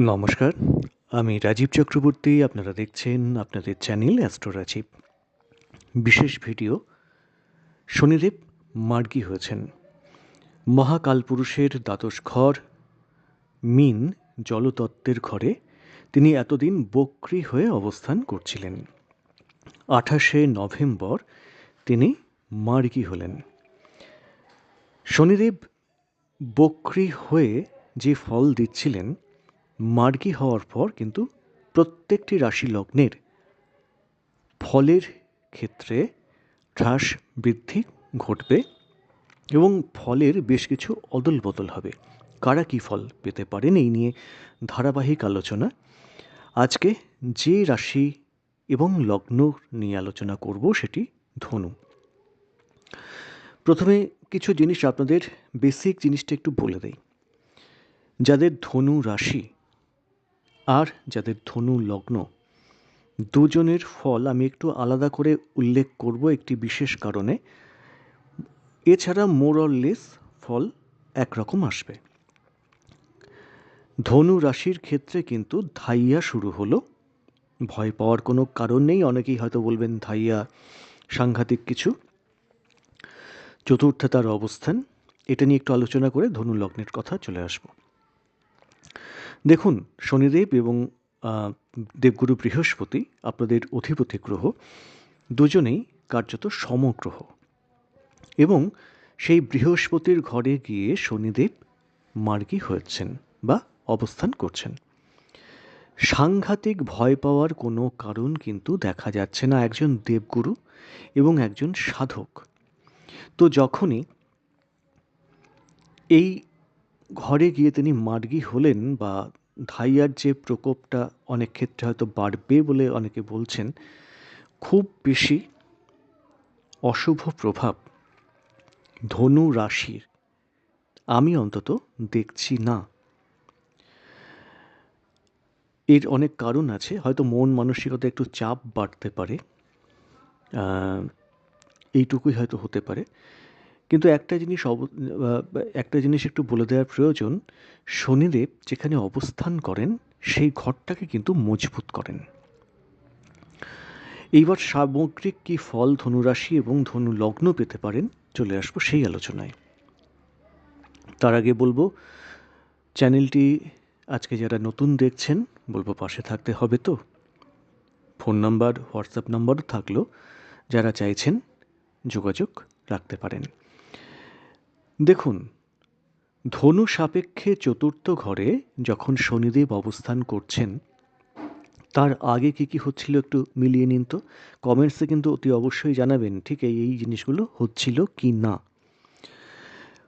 নমস্কার, আমি রাজীব চক্রবর্তী, আপনারা দেখছেন আপনাদের চ্যানেল অ্যাস্ট্রো রাজীব। বিশেষ ভিডিও, শনিদেব মার্গী হয়েছেন। মহাকালপুরুষের দ্বাদশ ঘর, মিন জলতত্ত্বের ঘরে তিনি এতদিন বক্রি হয়ে অবস্থান করছিলেন। আঠাশে নভেম্বর তিনি মার্গী হলেন। শনিদেব বক্রি হয়ে যে ফল দিচ্ছিলেন মার্গী হওয়ার পর কিন্তু প্রত্যেকটি রাশি লগ্নের ফলের ক্ষেত্রে হ্রাস বৃদ্ধি ঘটবে এবং ফলের বেশ কিছু অদল বদল হবে। কারা কী ফল পেতে পারেন এই নিয়ে ধারাবাহিক আলোচনা। আজকে যে রাশি এবং লগ্ন নিয়ে আলোচনা করব সেটি ধনু। প্রথমে কিছু জিনিস আপনাদের বেসিক জিনিসটা একটু বলে দেই। যাদের ধনু রাশি আর যাদের ধনু লগ্ন, দুজনের ফল আমি একটু আলাদা করে উল্লেখ করব একটি বিশেষ কারণে। এছাড়া মোরলেস ফল একরকম আসবে। ধনু রাশির ক্ষেত্রে কিন্তু ধাইয়া শুরু হলো। ভয় পাওয়ার কোনো কারণ নেই, অনেকেই হয়তো বলবেন ধাইয়া সাংঘাতিক কিছু। চতুর্থে তার অবস্থান, এটা নিয়ে একটু আলোচনা করে ধনু লগ্নের কথা চলে আসব। দেখুন, শনিদেব এবং দেবগুরু বৃহস্পতি আপনাদের অধিপতি গ্রহ, দুজনেই কার্যত সমগ্রহ। এবং সেই বৃহস্পতির ঘরে গিয়ে শনিদেব মার্গী হয়েছেন বা অবস্থান করছেন। সাংঘাতিক ভয় পাওয়ার কোনো কারণ কিন্তু দেখা যাচ্ছে না একজন দেবগুরু এবং একজন সাধক। তো যখনই এই ঘরে গিয়ে তিনি মার্গী হলেন বা ধাইয়ার যে প্রকোপটা অনেক ক্ষেত্রে হয়তো বাড়বে বলে অনেকে বলছেন, খুব বেশি অশুভ প্রভাব। ধনু রাশির। আমি অন্তত দেখছি না। এর অনেক কারণ আছে, হয়তো মন মানসিকতা একটু চাপ বাড়তে পারে। এইটুকুই হয়তো হতে পারে। কিন্তু একটা জিনিস অব একটা জিনিস একটু বলে দেওয়ার প্রয়োজন। শনিদেব যেখানে অবস্থান করেন, সেই ঘরটাকে কিন্তু মজবুত করেন। এইবার সামগ্রিক কি ফল, ধনুরাশি এবং ধনু লগ্ন পেতে পারেন, চলে আসব সেই আলোচনায়। তার আগে বলব, চ্যানেলটি আজকে যারা নতুন দেখছেন, বলব পাশে থাকতে হবে তো। ফোন নাম্বার, হোয়াটসঅ্যাপ নাম্বারও থাকল, যারা চাইছেন যোগাযোগ রাখতে পারেন। দেখুন, ধনু সাপেক্ষে চতুর্থ ঘরে যখন শনিদেব অবস্থান করছেন, তার আগে কী কী হচ্ছিল একটু মিলিয়ে নিন তো? কমেন্টসে কিন্তু অতি অবশ্যই জানাবেন, ঠিক এই জিনিসগুলো হচ্ছিল কি না?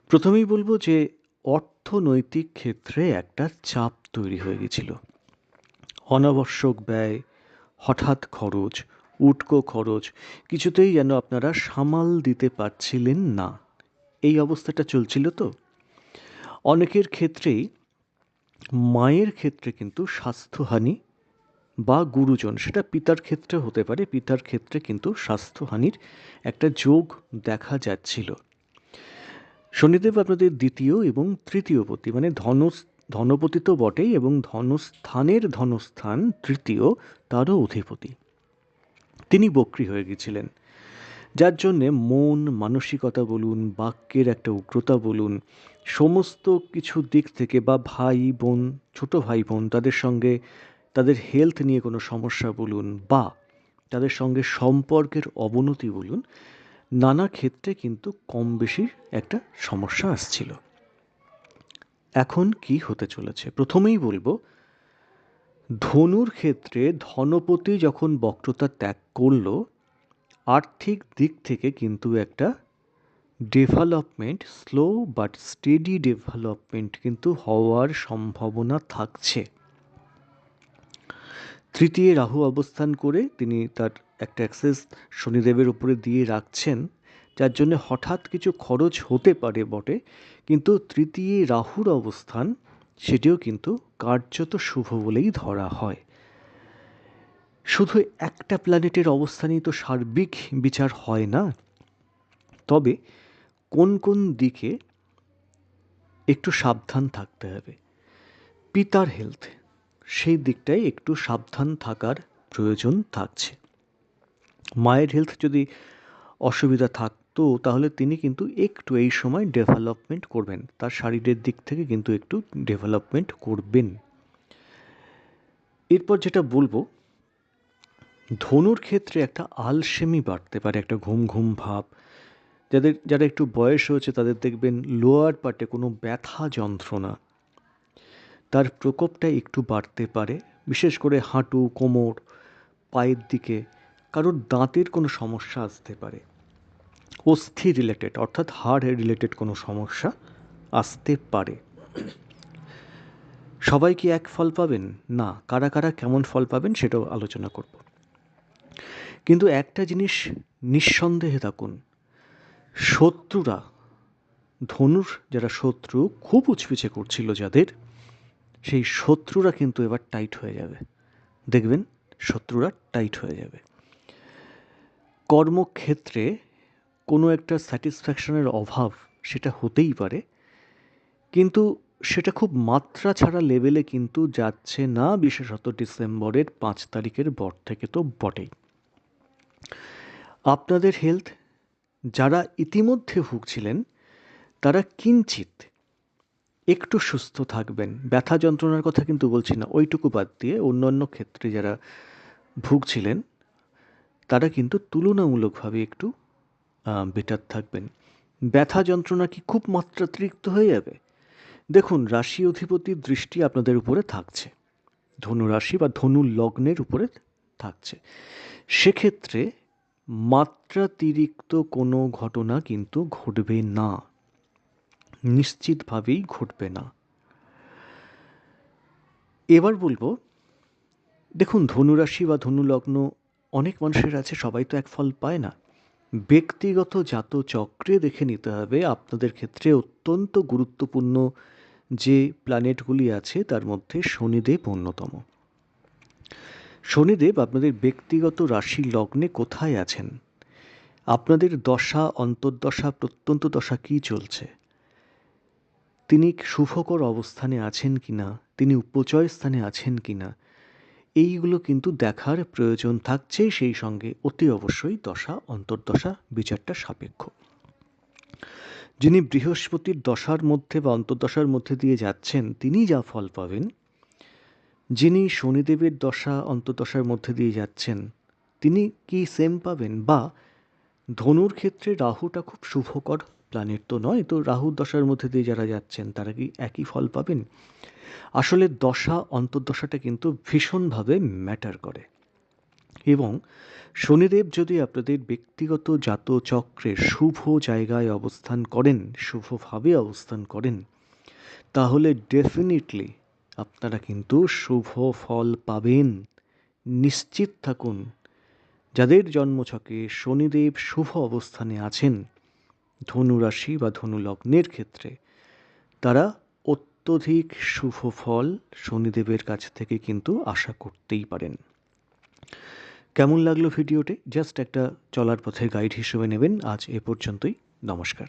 প্রথমেই বলব যে অর্থনৈতিক ক্ষেত্রে একটা চাপ তৈরি হয়ে গেছিল। অনাবশ্যক ব্যয়, হঠাৎ খরচ, উটকো খরচ, কিছুতেই যেন আপনারা সামাল দিতে পারছিলেন না। এই অবস্থাটা চলছিল তো। অনেকের ক্ষেত্রেই মায়ের ক্ষেত্রে কিন্তু স্বাস্থ্যহানি বা গুরুজন, সেটা পিতার ক্ষেত্রে হতে পারে, পিতার ক্ষেত্রে কিন্তু স্বাস্থ্যহানির একটা যোগ দেখা যাচ্ছিল। শনিদেব আপনাদের দ্বিতীয় এবং তৃতীয় পতি মানে ধন ধনপতি তো বটেই এবং ধনস্থানের ধনস্থান তৃতীয়, তারও অধিপতি। তিনি বক্রি হয়ে গেছিলেন। যার জন্যে মন, মানসিকতা বলুন, বাক্যের একটা উগ্রতা বলুন, সমস্ত কিছু দিক থেকে বা ভাই বোন, ছোট ভাই বোন, তাদের সঙ্গে তাদের হেলথ নিয়ে কোনো সমস্যা বলুন বা তাদের সঙ্গে সম্পর্কের অবনতি বলুন, নানা ক্ষেত্রে কিন্তু কম বেশি একটা সমস্যা আসছিল। এখন কি হতে চলেছে? প্রথমেই বলব, ধনুর ক্ষেত্রে ধনপতি যখন বক্রতা ত্যাগ করল আর্থিক দিক থেকে কিন্তু একটা development slow but steady development কিন্তু হওয়ার সম্ভাবনা থাকছে। তৃতীয় রাহু অবস্থান করে তিনি তার একটা অ্যাক্সেস শনিদেবের উপরে দিয়ে রাখছেন, যার জন্য হঠাৎ কিছু খরচ হতে পারে বটে, কিন্তু তৃতীয় রাহুর অবস্থান সেটিও কিন্তু কার্যত শুভ বলেই ধরা হয়। শুধু একটা প্ল্যানেটের অবস্থানই তো সার্বিক বিচার হয় না। তবে কোন কোন দিকে একটু সাবধান থাকতে হবে। পিতার হেলথ সেই দিকটাই একটু সাবধান থাকার প্রয়োজন থাকছে। মায়ের হেলথ যদি অসুবিধা থাকতো, তাহলে তিনি কিন্তু একটু এই সময় ডেভেলপমেন্ট করবেন। তার শারীরের দিক থেকে কিন্তু একটু ডেভেলপমেন্ট করবেন। এরপর যেটা বলব ধনুর ক্ষেত্রে একটা আলসেমি বাড়তে পারে, একটা ঘুম ঘুম ভাব। যাদের, যারা একটু বয়স হয়েছে, তাদের দেখবেন লোয়ার পার্টে কোনো ব্যথা যন্ত্রণা। তার প্রকোপটা একটু বাড়তে পারে, বিশেষ করে হাঁটু, কোমর, পায়ের দিকে। কারোর দাঁতের কোনো সমস্যা আসতে পারে। অস্থি রিলেটেড অর্থাৎ হার্ট রিলেটেড কোনো সমস্যা আসতে পারে। সবাই কি এক ফল পাবেন? না। কারা কারা কেমন ফল পাবেন সেটাও আলোচনা করব। কিন্তু একটা জিনিস নিঃসন্দেহে থাকুন, শত্রুরা, ধনুর যারা শত্রু খুব উচপিছে করছিল যাদের, সেই শত্রুরা কিন্তু এবার টাইট হয়ে যাবে। দেখবেন, শত্রুরা টাইট হয়ে যাবে। কর্মক্ষেত্রে কোনো একটা স্যাটিসফ্যাকশনের অভাব সেটা হতেই পারে, কিন্তু সেটা খুব মাত্রা ছাড়া লেভেলে কিন্তু যাচ্ছে না, বিশেষত ডিসেম্বরের পাঁচ তারিখের পর থেকে তো বটেই। আপনাদের হেলথ, যারা ইতিমধ্যে ভুগছিলেন, তারা কিঞ্চিত একটু সুস্থ থাকবেন। ব্যথা যন্ত্রণার কথা কিন্তু বলছি না, ওইটুকু বাদ দিয়ে অন্যান্য ক্ষেত্রে যারা ভুগছিলেন, তারা কিন্তু তুলনামূলকভাবে একটু বেটার থাকবেন। ব্যথা যন্ত্রণা কি খুব মাত্রাতিরিক্ত হয়ে যাবে? দেখুন, রাশি অধিপতির দৃষ্টি আপনাদের উপরে থাকছে। ধনু রাশি বা ধনু লগ্নের উপরে থাকছে। সেক্ষেত্রে মাত্রাতিরিক্ত কোনো ঘটনা কিন্তু ঘটবে না। নিশ্চিতভাবেই ঘটবে না। এবার বলব, দেখুন, ধনুরাশি বা ধনুলগ্ন অনেক মানুষের আছে, সবাই তো এক ফল পায় না। ব্যক্তিগত জাত চক্রে দেখে নিতে হবে, আপনাদের ক্ষেত্রে অত্যন্ত গুরুত্বপূর্ণ যে প্ল্যানেটগুলি আছে, তার মধ্যে শনিদেব অন্যতম। শনিদেব আপনাদের ব্যক্তিগত রাশি লগ্নে কোথায় আছেন? আপনাদের দশা, অন্তর্দশা, প্রত্যন্ত দশা কী চলছে? তিনি শুভকর অবস্থানে আছেন কি না তিনি উপচয় স্থানে আছেন কি না এইগুলো কিন্তু দেখার প্রয়োজন থাকছে। সেই সঙ্গে অতি অবশ্যই দশা, অন্তর্দশা বিচারটা সাপেক্ষ। যিনি বৃহস্পতির দশার মধ্যে বা অন্তর্দশার মধ্যে দিয়ে যাচ্ছেন, তিনি যা ফল পাবেন যিনি শনিদেবের দশা অন্তর্দশার মধ্যে দিয়ে যাচ্ছেন, তিনি কি সেম পাবেন? বা ধনুর ক্ষেত্রে রাহুটা খুব শুভকর, প্ল্যানেট তো নয়, তো রাহুর দশার মধ্যে দিয়ে যারা যাচ্ছেন, তারা কি একই ফল পাবেন? আসলে দশা অন্তর্দশাটা কিন্তু ভীষণভাবে ম্যাটার করে। এবং শনিদেব যদি আপনাদের ব্যক্তিগত জাত চক্রে শুভ জায়গায় অবস্থান করেন শুভভাবে অবস্থান করেন, তাহলে ডেফিনেটলি আপনারা কিন্তু শুভ ফল পাবেন। নিশ্চিত থাকুন, যাদের জন্মছকে শনিদেব শুভ অবস্থানে আছেন, ধনুরাশি বা ধনু লগ্নের ক্ষেত্রে, তারা অত্যধিক শুভ ফল শনিদেবের কাছ থেকে কিন্তু আশা করতেই পারেন। কেমন লাগল ভিডিওটি? জাস্ট একটা চলার পথে গাইড হিসেবে নেবেন। আজ এ পর্যন্তই। নমস্কার।